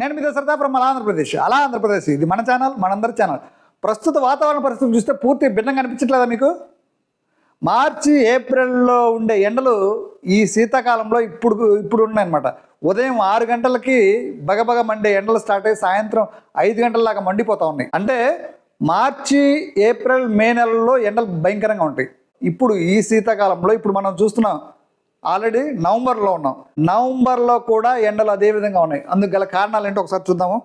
నేను మీ దసరదా ఫ్రమ్ అలా ఆంధ్రప్రదేశ్. అలా ఆంధ్రప్రదేశ్ ఇది మన ఛానల్ మనందరి ఛానల్ ప్రస్తుత వాతావరణ పరిస్థితులు చూస్తే పూర్తి భిన్నంగా అనిపించట్లేదా మీకు? మార్చి ఏప్రిల్లో ఉండే ఎండలు ఈ శీతాకాలంలో ఇప్పుడు ఇప్పుడు ఉన్నాయన్నమాట. ఉదయం ఆరు గంటలకి బగబగ మండే ఎండలు స్టార్ట్ అయ్యి సాయంత్రం ఐదు గంటల దాకా మండిపోతూ ఉన్నాయి. అంటే మార్చి ఏప్రిల్ మే నెలల్లో ఎండలు భయంకరంగా ఉంటాయి. ఇప్పుడు ఈ శీతాకాలంలో ఇప్పుడు మనం చూస్తున్నాం ఆల్రెడీ నవంబర్లో ఉన్నాం. నవంబర్లో కూడా ఎండలు అదే విధంగా ఉన్నాయి. అందుకు గల కారణాలు ఏంటో ఒకసారి చూద్దాము.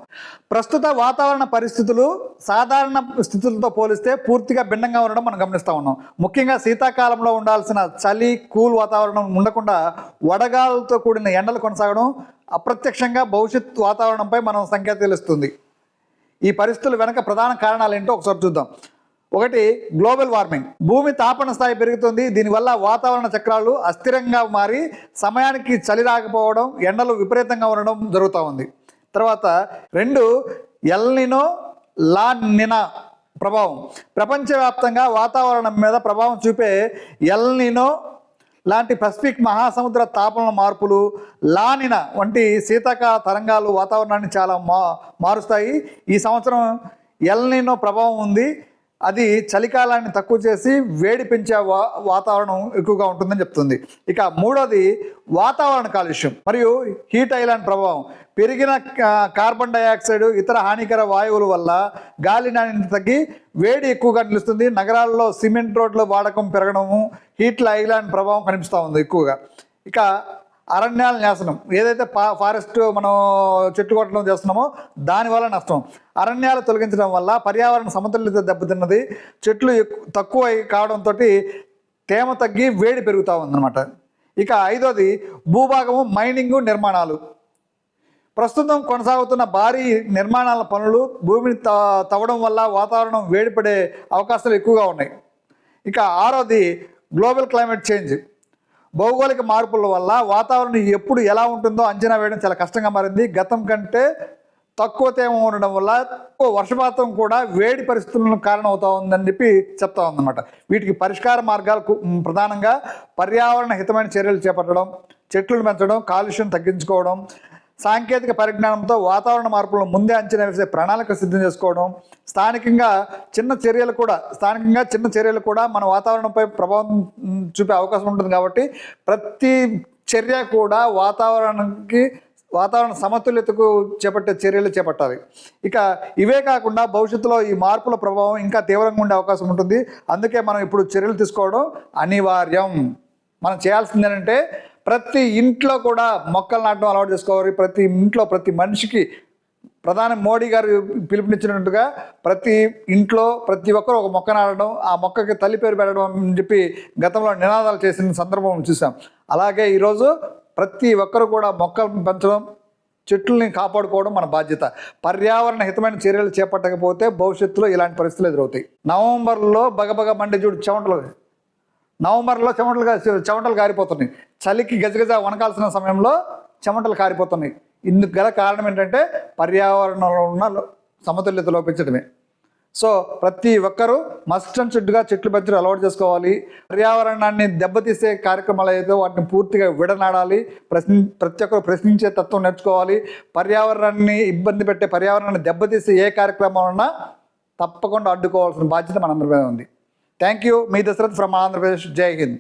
ప్రస్తుత వాతావరణ పరిస్థితులు సాధారణ స్థితులతో పోలిస్తే పూర్తిగా భిన్నంగా ఉండడం మనం గమనిస్తూ ఉన్నాం. ముఖ్యంగా శీతాకాలంలో ఉండాల్సిన చలి కూల్ వాతావరణం ఉండకుండా వడగాలతో కూడిన ఎండలు కొనసాగడం అప్రత్యక్షంగా భవిష్యత్ వాతావరణంపై మనం సంకేతాలు ఇస్తుంది ఈ పరిస్థితుల వెనక ప్రధాన కారణాలు ఏంటో ఒకసారి చూద్దాం. ఒకటి గ్లోబల్ వార్మింగ్. భూమి తాపన స్థాయి పెరుగుతుంది. దీనివల్ల వాతావరణ చక్రాలు అస్థిరంగా మారి సమయానికి చలి రాకపోవడం ఎండలు విపరీతంగా ఉండడం జరుగుతూ ఉంది. తర్వాత రెండు ఎల్నినో లానినా ప్రభావం. ప్రపంచవ్యాప్తంగా వాతావరణం మీద ప్రభావం చూపే ఎల్నినో లాంటి పసిఫిక్ మహాసముద్ర తాపన మార్పులు లానిన వంటి శీతాకాల తరంగాలు వాతావరణాన్ని చాలా మా మారుస్తాయి. ఈ సంవత్సరం ఎల్నినో ప్రభావం ఉంది. అది చలికాలాన్ని తక్కువ చేసి వేడి పెంచే వా వాతావరణం ఎక్కువగా ఉంటుందని చెప్తుంది. ఇక మూడోది వాతావరణ కాలుష్యం మరియు హీట్ ఐలాండ్ ప్రభావం. పెరిగిన కార్బన్ డైఆక్సైడ్ ఇతర హానికర వాయువుల వల్ల గాలి నాణ్యత తగ్గి వేడి ఎక్కువగా నిలుస్తుంది. నగరాల్లో సిమెంట్ రోడ్ల వాడకం పెరగడము హీట్ ఐలాండ్ ప్రభావం కనిపిస్తూ ఉంది ఎక్కువగా. ఇక అరణ్యాల నాశనం ఏదైతే పా ఫారెస్ట్ మనం చెట్టు కొట్టడం చేస్తున్నామో దానివల్ల నష్టం. అరణ్యాలు తొలగించడం వల్ల పర్యావరణ సమతుల్యత దెబ్బతిన్నది. చెట్లు తక్కువ కావడంతో తేమ తగ్గి వేడి పెరుగుతూ ఉందన్నమాట. ఇక ఐదోది భూభాగము మైనింగు నిర్మాణాలు. ప్రస్తుతం కొనసాగుతున్న భారీ నిర్మాణాల పనులు భూమిని తవ్వడం వల్ల వాతావరణం వేడిపడే అవకాశాలు ఎక్కువగా ఉన్నాయి. ఇక ఆరోది గ్లోబల్ క్లైమేట్ చేంజ్. భౌగోళిక మార్పుల వల్ల వాతావరణం ఎప్పుడు ఎలా ఉంటుందో అంచనా వేయడం చాలా కష్టంగా మారింది. గతం కంటే తక్కువ తేమ ఉండడం వల్ల తక్కువ వర్షపాతం కూడా వేడి పరిస్థితులను కారణం అవుతా ఉందని చెప్పి చెప్తా ఉందన్నమాట. వీటికి పరిష్కార మార్గాలు ప్రధానంగా పర్యావరణ హితమైన చర్యలు చేపట్టడం చెట్లు పెంచడం కాలుష్యం తగ్గించుకోవడం సాంకేతిక పరిజ్ఞానంతో వాతావరణ మార్పులను ముందే అంచనా వేసే ప్రణాళిక సిద్ధం చేసుకోవడం స్థానికంగా చిన్న చర్యలు కూడా స్థానికంగా చిన్న చర్యలు కూడా మన వాతావరణంపై ప్రభావం చూపే అవకాశం ఉంటుంది కాబట్టి ప్రతి చర్య కూడా వాతావరణానికి వాతావరణ సమతుల్యతకు చేపట్టే చర్యలు చేపట్టాలి. ఇక ఇవే కాకుండా భవిష్యత్తులో ఈ మార్పుల ప్రభావం ఇంకా తీవ్రంగా ఉండే అవకాశం ఉంటుంది. అందుకే మనం ఇప్పుడు చర్యలు తీసుకోవడం అనివార్యం. మనం చేయాల్సింది ఏంటంటే ప్రతి ఇంట్లో కూడా మొక్కలు నాటడం అలవాటు చేసుకోవాలి. ప్రతి ఇంట్లో ప్రతి మనిషికి ప్రధాని మోడీ గారు పిలుపునిచ్చినట్టుగా ప్రతి ఇంట్లో ప్రతి ఒక్కరు ఒక మొక్క నాటడం ఆ మొక్కకి తల్లి పేరు పెట్టడం అని చెప్పి గతంలో నినాదాలు చేసిన సందర్భం చూసాం. అలాగే ఈరోజు ప్రతి ఒక్కరు కూడా మొక్కలను పెంచడం చెట్లని కాపాడుకోవడం మన బాధ్యత. పర్యావరణ హితమైన చర్యలు చేపట్టకపోతే భవిష్యత్తులో ఇలాంటి పరిస్థితులు ఎదురవుతాయి. నవంబర్లో బగబగ మండే చూడు చెమటలు. నవంబర్లో చెమటలు చెమటలు కారిపోతున్నాయి. చలికి గజగజ వనకాల్సిన సమయంలో చెమటలు కారిపోతున్నాయి. ఇందుకు గల కారణం ఏంటంటే పర్యావరణంలో ఉన్న సమతుల్యత లోపించడమే. సో ప్రతి ఒక్కరూ మస్ట్ అండ్ షుడ్గా చెట్లు పెంచడం అలవాటు చేసుకోవాలి. పర్యావరణాన్ని దెబ్బతీసే కార్యక్రమాలు అయితే వాటిని పూర్తిగా విడనాడాలి ప్రశ్ని ప్రతి ఒక్కరు ప్రశ్నించే తత్వం నేర్చుకోవాలి. పర్యావరణాన్ని ఇబ్బంది పెట్టే పర్యావరణాన్ని దెబ్బతీసే ఏ కార్యక్రమం ఉన్నా తప్పకుండా అడ్డుకోవాల్సిన బాధ్యత మనందరి మీద ఉంది. Thank you, Midasrat from Andhra Pradesh.